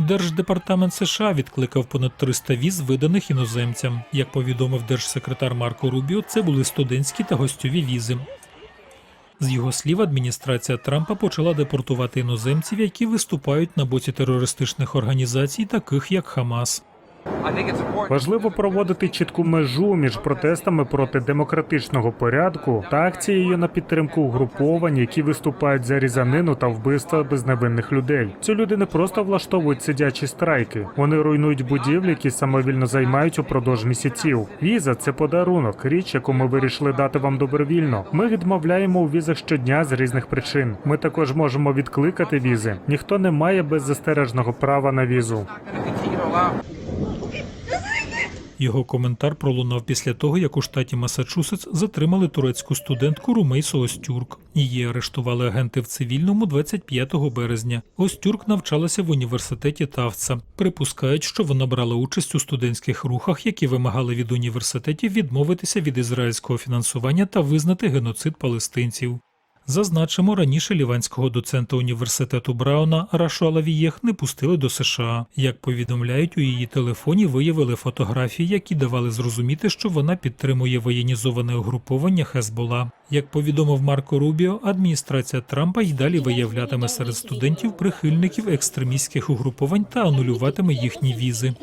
Держдепартамент США відкликав понад 300 віз, виданих іноземцям. Як повідомив держсекретар Марко Рубіо, це були студентські та гостьові візи. З його слів, адміністрація Трампа почала депортувати іноземців, які виступають на боці терористичних організацій, таких як Хамас. Важливо проводити чітку межу між протестами проти демократичного порядку та акцією на підтримку угруповань, які виступають за різанину та вбивства безневинних людей. Ці люди не просто влаштовують сидячі страйки, вони руйнують будівлі, які самовільно займають упродовж місяців. Віза це подарунок, річ, яку ми вирішили дати вам добровільно. Ми відмовляємо у візах щодня з різних причин. Ми також можемо відкликати візи. Ніхто не має беззастережного права на візу. Його коментар пролунав після того, як у штаті Масачусетс затримали турецьку студентку Румейсу Остюрк. Її арештували агенти в цивільному 25 березня. Остюрк навчалася в університеті Тавца. Припускають, що вона брала участь у студентських рухах, які вимагали від університетів відмовитися від ізраїльського фінансування та визнати геноцид палестинців. Зазначимо, раніше ліванського доцента університету Брауна Рашу Алавієх не пустили до США. Як повідомляють, у її телефоні виявили фотографії, які давали зрозуміти, що вона підтримує воєнізоване угруповання Хезбола. Як повідомив Марко Рубіо, адміністрація Трампа й далі виявлятиме серед студентів прихильників екстремістських угруповань та анулюватиме їхні візи.